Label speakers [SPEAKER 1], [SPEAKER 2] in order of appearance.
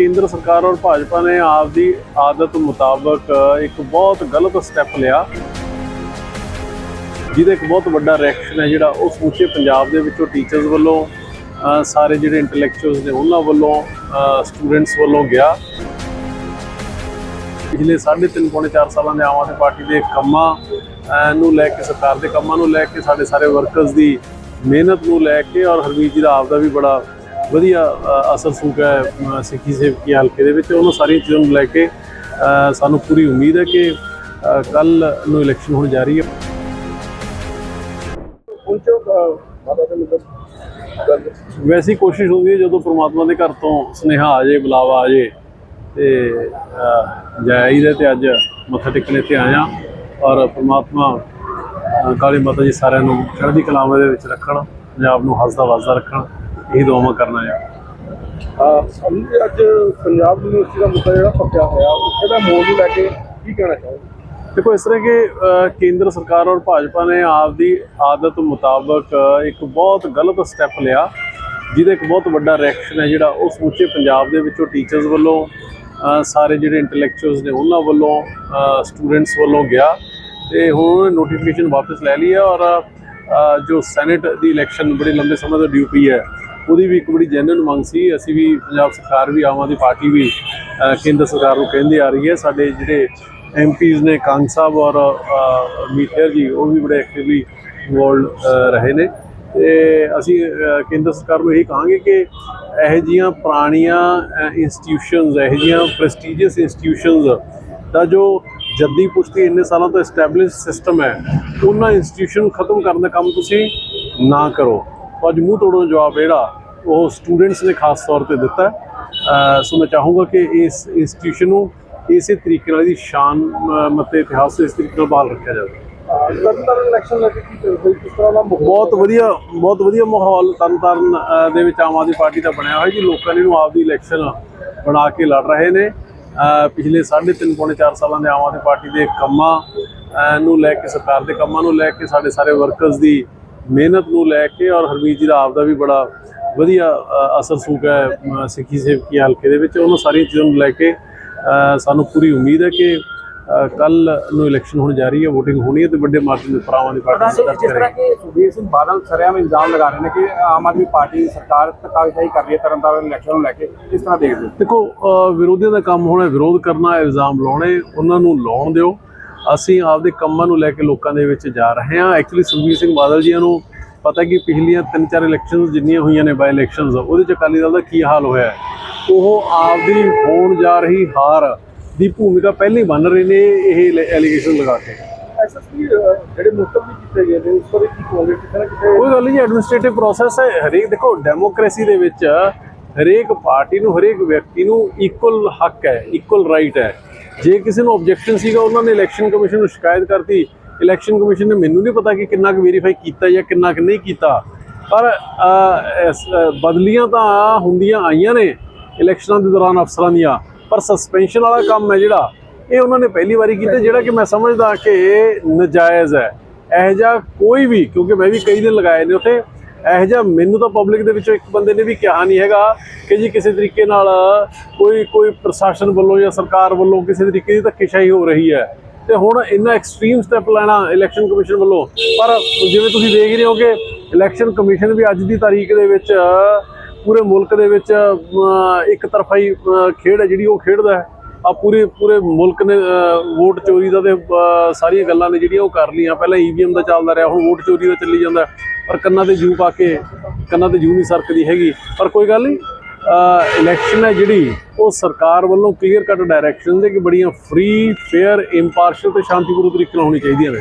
[SPEAKER 1] ਕੇਂਦਰ ਸਰਕਾਰ ਔਰ ਭਾਜਪਾ ਨੇ ਆਪ ਦੀ ਆਦਤ ਮੁਤਾਬਕ ਇੱਕ ਬਹੁਤ ਗਲਤ ਸਟੈਪ ਲਿਆ। ਜਿਹਦਾ ਇੱਕ ਬਹੁਤ ਵੱਡਾ ਰਿਐਕਸ਼ਨ ਹੈ ਜਿਹੜਾ ਉਹ ਸਮੁੱਚੇ ਪੰਜਾਬ ਦੇ ਵਿੱਚੋਂ ਟੀਚਰਸ ਵੱਲੋਂ ਸਾਰੇ ਜਿਹੜੇ ਇੰਟੈਲੈਕਚੁਅਲਸ ਨੇ ਉਹਨਾਂ ਵੱਲੋਂ ਸਟੂਡੈਂਟਸ ਵੱਲੋਂ ਗਿਆ। ਪਿਛਲੇ 3.5 ਪੌਣੇ 4 ਸਾਲਾਂ ਦੇ ਆਮ ਆਦਮੀ ਪਾਰਟੀ ਦੇ ਕੰਮਾਂ ਨੂੰ ਲੈ ਕੇ, ਸਰਕਾਰ ਦੇ ਕੰਮਾਂ ਨੂੰ ਲੈ ਕੇ, ਸਾਡੇ ਸਾਰੇ ਵਰਕਰਸ ਦੀ ਮਿਹਨਤ ਨੂੰ ਲੈ ਕੇ ਔਰ ਹਰਮੀਤ ਜੀ ਦਾ ਆਪ ਦਾ ਵੀ ਬੜਾ ਵਧੀਆ ਅਸਰ ਸੂਕ ਹੈ ਸਿੱਖੀ ਸੇਵਕੀ ਹਲਕੇ ਦੇ ਵਿੱਚ। ਉਹਨਾਂ ਸਾਰੀਆਂ ਚੀਜ਼ਾਂ ਨੂੰ ਲੈ ਕੇ ਸਾਨੂੰ ਪੂਰੀ ਉਮੀਦ ਹੈ ਕਿ ਕੱਲ ਨੂੰ ਇਲੈਕਸ਼ਨ ਹੋਣ ਜਾ ਰਹੀ ਹੈ। ਵੈਸੀ ਕੋਸ਼ਿਸ਼ ਹੁੰਦੀ ਹੈ ਜਦੋਂ ਪ੍ਰਮਾਤਮਾ ਦੇ ਘਰ ਤੋਂ ਸੁਨੇਹਾ ਆ ਜਾਏ ਬੁਲਾਵਾ ਆ ਜਾਏ ਤੇ ਅਹ, ਜਾਈ ਦੇ ਤੇ ਅੱਜ ਮੱਥਾ ਟੇਕਣੇ ਤੇ ਆਇਆ ਔਰ ਪ੍ਰਮਾਤਮਾ ਕਾਲੀ ਮਾਤਾ ਜੀ ਸਾਰਿਆਂ ਨੂੰ ਚੜ੍ਹਦੀ ਕਲਾਵਾਂ ਦੇ ਵਿੱਚ ਰੱਖਣ ਪੰਜਾਬ ਨੂੰ ਹੱਸਦਾ ਵਸਦਾ ਰੱਖਣ। ਇਹੀ ਦੁਆਵਾਂ ਕਰਨਾ ਹੈ
[SPEAKER 2] ਆ ਅੱਜ ਪੰਜਾਬ ਯੂਨੀਵਰਸਿਟੀ ਦਾ ਮੁੱਦਾ ਜਿਹੜਾ ਪੱਕਿਆ ਹੋਇਆ ਉੱਥੇ ਦਾ ਮੋੜ ਨੂੰ ਲੈ ਕੇ ਕੀ ਕਹਿਣਾ ਚਾਹੋਗੇ?
[SPEAKER 1] ਦੇਖੋ ਇਸ ਤਰ੍ਹਾਂ ਕਿ ਕੇਂਦਰ ਸਰਕਾਰ ਔਰ ਭਾਜਪਾ ਨੇ ਆਪਦੀ ਆਦਤ ਮੁਤਾਬਕ ਇੱਕ ਬਹੁਤ ਗਲਤ ਸਟੈਪ ਲਿਆ ਜਿਹਦਾ ਇੱਕ ਬਹੁਤ ਵੱਡਾ ਰਿਐਕਸ਼ਨ ਹੈ ਜਿਹੜਾ ਉਹ ਸਮੁੱਚੇ ਪੰਜਾਬ ਦੇ ਵਿੱਚੋਂ ਟੀਚਰਸ ਵੱਲੋਂ ਸਾਰੇ ਜਿਹੜੇ ਇੰਟੈਲੈਕਚੁਅਲਸ ਨੇ ਉਹਨਾਂ ਵੱਲੋਂ ਸਟੂਡੈਂਟਸ ਵੱਲੋਂ ਗਿਆ ਤੇ ਹੁਣ ਨੋਟੀਫਿਕੇਸ਼ਨ ਵਾਪਸ ਲੈ ਲਈ ਹੈ ਔਰ ਜੋ ਸੈਨੇਟ ਦੀ ਇਲੈਕਸ਼ਨ ਬੜੇ ਲੰਬੇ ਸਮੇਂ ਤੋਂ ਡਿਊ ਪਈ ਹੈ ਉਹਦੀ ਵੀ ਇੱਕ ਬੜੀ ਜੈਨੂਇਨ ਮੰਗ ਸੀ। ਅਸੀਂ ਵੀ ਪੰਜਾਬ ਸਰਕਾਰ ਵੀ ਆਮ ਆਦਮੀ ਪਾਰਟੀ ਵੀ ਕੇਂਦਰ ਸਰਕਾਰ ਨੂੰ ਕਹਿੰਦੀ ਆ ਰਹੀ ਹੈ। ਸਾਡੇ ਜਿਹੜੇ ਐਮਪੀਜ਼ ਨੇ ਕਾਂਗ ਸਾਹਿਬ ਔਰ ਅਹ, ਜੀ ਉਹ ਵੀ ਬੜੇ ਐਕਟਿਵਲੀ ਇਨਵੋਲਡ ਰਹੇ ਨੇ। ਤੇ ਅਸੀਂ ਕੇਂਦਰ ਸਰਕਾਰ ਨੂੰ ਇਹੀ ਕਹਾਂਗੇ ਕਿ ਇਹੋ ਜੀਆਂ ਪੁਰਾਣੀਆਂ ਇੰਸਟੀਟਿਊਸ਼ਨਸ ਇਹੋ ਜੀਆਂ ਪ੍ਰੈਸਟੀਜੀਅਸ ਇੰਸਟੀਟਿਊਸ਼ਨਸ ਦਾ ਜੋ ਜੱਦੀ ਪੁਸ਼ਤੀ ਇੰਨੇ ਸਾਲਾਂ ਤੋਂ ਐਸਟੈਬਲਿਸ਼ ਸਿਸਟਮ ਹੈ ਉਹਨਾਂ ਇੰਸਟੀਟਿਊਸ਼ਨ ਨੂੰ ਖਤਮ ਕਰਨ ਦਾ ਕੰਮ ਤੁਸੀਂ ਨਾ ਕਰੋ। ਅੱਜ ਮੂੰਹ ਤੋੜੋ ਜਵਾਬ ਜਿਹੜਾ ਉਹ ਸਟੂਡੈਂਟਸ ਨੇ ਖਾਸ ਤੌਰ ਤੇ ਦਿੱਤਾ ਸੋ ਮੈਂ ਚਾਹੂੰਗਾ ਕਿ ਇਸ ਇੰਸਟੀਟਿਊਸ਼ਨ ਨੂੰ ਇਸੇ ਤਰੀਕੇ ਨਾਲ ਦੀ ਸ਼ਾਨ ਮਤੇ ਇਤਿਹਾਸ ਨੂੰ ਇਸ ਤਰੀਕੇ ਨਾਲ ਬਹਾਲ ਰੱਖਿਆ ਜਾਵੇ।
[SPEAKER 2] ਤਰਨਤਾਰਨ ਇਲੈਕਸ਼ਨ ਲੈ ਕੇ ਕੀ ਕਹੋਗੇ ਕਿਸ ਤਰ੍ਹਾਂ ਦਾ ਮਾਹੌਲ
[SPEAKER 1] ਬਹੁਤ ਵਧੀਆ ਬਹੁਤ ਵਧੀਆ ਮਾਹੌਲ ਤਰਨਤਾਰਨ ਦੇ ਵਿੱਚ ਆਮ ਆਦਮੀ ਪਾਰਟੀ ਦਾ ਬਣਿਆ ਹੋਇਆ ਜੀ। ਲੋਕਾਂ ਨੇ ਇਹਨੂੰ ਆਪਦੀ ਇਲੈਕਸ਼ਨ ਬਣਾ ਕੇ ਲੜ ਰਹੇ ਨੇ। ਪਿਛਲੇ 3.5 ਪੌਣੇ 4 ਸਾਲਾਂ ਦੇ ਆਮ ਆਦਮੀ ਪਾਰਟੀ ਦੇ ਕੰਮਾਂ ਨੂੰ ਲੈ ਕੇ ਸਰਕਾਰ ਦੇ ਕੰਮਾਂ ਨੂੰ ਲੈ ਕੇ ਸਾਡੇ ਸਾਰੇ ਵਰਕਰਸ ਦੀ ਮਿਹਨਤ ਨੂੰ ਲੈ ਕੇ ਔਰ ਹਰਮੀਤ ਜੀ ਦਾ ਆਪਦਾ ਵੀ ਬੜਾ ਵਧੀਆ ਅਸਰ ਸੂਕ ਹੈ ਸਿੱਖੀ ਸੇਵਕੀ ਹਲਕੇ ਦੇ ਵਿੱਚ। ਉਹਨਾਂ ਸਾਰੀਆਂ ਚੀਜ਼ਾਂ ਨੂੰ ਲੈ ਕੇ ਸਾਨੂੰ ਪੂਰੀ ਉਮੀਦ ਹੈ ਕਿ ਕੱਲ ਨੂੰ ਇਲੈਕਸ਼ਨ ਹੋਣ ਜਾ ਰਹੀ ਹੈ VOTING ਹੋਣੀ ਹੈ ਤੇ ਵੱਡੇ ਮਾਰਜਨ ਦੇ ਪਰਾਵਾਂ ਦੀ ਪਾਰਟੀ ਸਰਕਾਰ
[SPEAKER 3] ਜਿਸ ਤਰ੍ਹਾਂ ਕਿ ਸੁਖਬੀਰ ਸਿੰਘ ਬਾਦਲ ਸਰਿਆਮ ਇਲਜ਼ਾਮ ਲਗਾ ਰਹੇ ਨੇ ਕਿ ਆਮ ਆਦਮੀ ਪਾਰਟੀ ਸਰਕਾਰ ਧੱਕਾਸ਼ਾਹੀ ਕਰ ਰਹੀ ਹੈ ਤਰਨਤਾਰਨ ਇਲੈਕਸ਼ਨ ਨੂੰ ਲੈ ਕੇ। ਕਿਸ ਤਰ੍ਹਾਂ ਦੇਖਦੇ ਹੋ।
[SPEAKER 1] ਦੇਖੋ ਵਿਰੋਧੀਆਂ ਦਾ ਕੰਮ ਹੋਣਾ ਵਿਰੋਧ ਕਰਨਾ ਇਲਜ਼ਾਮ ਲਾਉਣੇ ਉਹਨਾਂ ਨੂੰ ਲਾਉਣ ਦਿਓ। ਅਸੀਂ ਆਪਦੇ ਕੰਮਾਂ ਨੂੰ ਲੈ ਕੇ ਲੋਕਾਂ ਦੇ ਵਿੱਚ ਜਾ ਰਹੇ ਹਾਂ। ਐਕਚੁਅਲੀ ਸੁਖਬੀਰ ਸਿੰਘ ਬਾਦਲ ਜੀਆਂ ਨੂੰ ਪਤਾ ਕਿ ਪਿਛਲੀਆਂ ਤਿੰਨ ਚਾਰ ਇਲੈਕਸ਼ਨਸ ਜਿੰਨੀਆਂ ਹੋਈਆਂ ਨੇ ਬਾਈ ਇਲੈਕਸ਼ਨਸ ਉਹਦੇ ਚ ਅਕਾਲੀ ਦਲ ਦਾ ਕੀ ਹਾਲ ਹੋਇਆ। ਉਹ ਆਪਦੀ ਹੋਣ ਜਾ ਰਹੀ ਹਾਰ ਦੀ ਭੂਮਿਕਾ ਪਹਿਲਾਂ ਬਣ ਰਹੇ ਨੇ ਇਹ ਐਲੀਗੇਸ਼ਨ ਲਗਾ ਕੇ।
[SPEAKER 2] ਐਸਐਸਪੀ ਜਿਹੜੇ ਮੁਸਤਫ ਵੀ ਕੀਤੇ ਗਏ ਨੇ ਉਸ ਬਾਰੇ ਕੀ ਕਹੋਗੇ ਕਿਤੇ ਨਾ ਕਿਤੇ
[SPEAKER 1] ਕੋਈ ਗੱਲ ਨਹੀਂ ਐਡਮਿਨਿਸਟ੍ਰੇਟਿਵ ਪ੍ਰੋਸੈਸ ਹੈ। ਹਰੇਕ ਦੇਖੋ ਡੈਮੋਕ੍ਰੇਸੀ ਦੇ ਵਿੱਚ ਹਰੇਕ ਪਾਰਟੀ ਨੂੰ ਹਰੇਕ ਵਿਅਕਤੀ ਨੂੰ ਇਕੁਅਲ ਹੱਕ ਹੈ ਇਕੁਅਲ ਰਾਈਟ ਹੈ। ਜੇ ਕਿਸੇ ਨੂੰ ਆਬਜੈਕਸ਼ਨ ਸੀਗਾ ਉਹਨਾਂ ਨੇ ਇਲੈਕਸ਼ਨ ਕਮਿਸ਼ਨ ਨੂੰ ਸ਼ਿਕਾਇਤ ਕਰਤੀ ਇਲੈਕਸ਼ਨ ਕਮਿਸ਼ਨ ਨੇ ਮੈਨੂੰ ਨਹੀਂ ਪਤਾ ਕਿ ਕਿੰਨਾ ਕੁ ਵੈਰੀਫਾਈ ਕੀਤਾ ਜਾਂ ਕਿੰਨਾ ਕੁ ਨਹੀਂ ਕੀਤਾ। ਪਰ ਬਦਲੀਆਂ ਤਾਂ ਹੁੰਦੀਆਂ ਆਈਆਂ ਨੇ ਇਲੈਕਸ਼ਨਾਂ ਦੇ ਦੌਰਾਨ ਅਫਸਰਾਂ ਦੀਆਂ। ਪਰ ਸਸਪੈਂਸ਼ਨ ਵਾਲਾ ਕੰਮ ਹੈ ਜਿਹੜਾ, ਇਹ ਉਹਨਾਂ ਨੇ ਪਹਿਲੀ ਵਾਰੀ ਕੀਤਾ ਜਿਹੜਾ ਕਿ ਮੈਂ ਸਮਝਦਾ ਕਿ ਨਜਾਇਜ਼ ਹੈ। ਇਹੋ ਜਿਹਾ ਕੋਈ ਵੀ, ਕਿਉਂਕਿ ਮੈਂ ਵੀ ਕਈ ਦਿਨ ਲਗਾਏ ਨੇ ਉੱਥੇ, ਇਹੋ ਜਿਹਾ ਮੈਨੂੰ ਤਾਂ ਪਬਲਿਕ ਦੇ ਵਿੱਚੋਂ ਇੱਕ ਬੰਦੇ ਨੇ ਵੀ ਕਿਹਾ ਨਹੀਂ ਹੈਗਾ ਕਿ ਜੀ ਕਿਸੇ ਤਰੀਕੇ ਨਾਲ ਕੋਈ ਕੋਈ ਪ੍ਰਸ਼ਾਸਨ ਵੱਲੋਂ ਜਾਂ ਸਰਕਾਰ ਵੱਲੋਂ ਕਿਸੇ ਤਰੀਕੇ ਦੀ ਧੱਕੇਸ਼ਾਹੀ ਹੋ ਰਹੀ ਹੈ। ਤੇ ਹੁਣ ਇੰਨਾ ਐਕਸਟ੍ਰੀਮ ਸਟੈਪ ਲੈਣਾ ਇਲੈਕਸ਼ਨ ਕਮਿਸ਼ਨ ਵੱਲੋਂ। ਪਰ ਜਿਵੇਂ ਤੁਸੀਂ ਦੇਖ ਰਹੇ ਹੋ ਕਿ ਇਲੈਕਸ਼ਨ ਕਮਿਸ਼ਨ ਵੀ ਅੱਜ ਦੀ ਤਾਰੀਖ ਦੇ ਵਿੱਚ ਪੂਰੇ ਮੁਲਕ ਦੇ ਵਿੱਚ ਇੱਕ ਤਰਫਾਈ ਅਮ, ਖੇਡ ਹੈ ਜਿਹੜੀ ਉਹ ਖੇਡਦਾ ਹੈ। ਆ ਪੂਰੇ ਪੂਰੇ ਮੁਲਕ ਨੇ ਵੋਟ ਚੋਰੀ ਦਾ ਤੇ ਸਾਰੀਆਂ ਗੱਲਾਂ ਨੇ ਜਿਹੜੀਆਂ ਉਹ ਕਰ ਲਈਆਂ। ਪਹਿਲਾਂ ਈਵੀਐਮ ਦਾ ਚੱਲਦਾ ਰਿਹਾ ਹੁਣ ਵੋਟ ਚੋਰੀ ਦਾ ਚੱਲੀ ਜਾਂਦਾ। ਪਰ ਕੰਨਾਂ ਤੇ ਜੂ ਪਾ ਕੇ ਕੰਨਾਂ ਤੇ ਜੂ ਨਹੀਂ ਸਰਕਦੀ ਹੈਗੀ। ਪਰ ਕੋਈ ਗੱਲ ਨਹੀਂ ਇਲੈਕਸ਼ਨ ਹੈ ਜਿਹੜੀ, ਉਹ ਸਰਕਾਰ ਵੱਲੋਂ ਕਲੀਅਰ ਕੱਟ ਡਾਇਰੈਕਸ਼ਨ ਦੇ ਕਿ ਬੜੀਆਂ ਫ੍ਰੀ ਫੇਅਰ ਇੰਪਾਰਸ਼ਲ ਤੇ ਸ਼ਾਂਤੀਪੂਰਨ ਤਰੀਕੇ ਨਾਲ ਹੋਣੀ ਚਾਹੀਦੀਆਂ ਨੇ।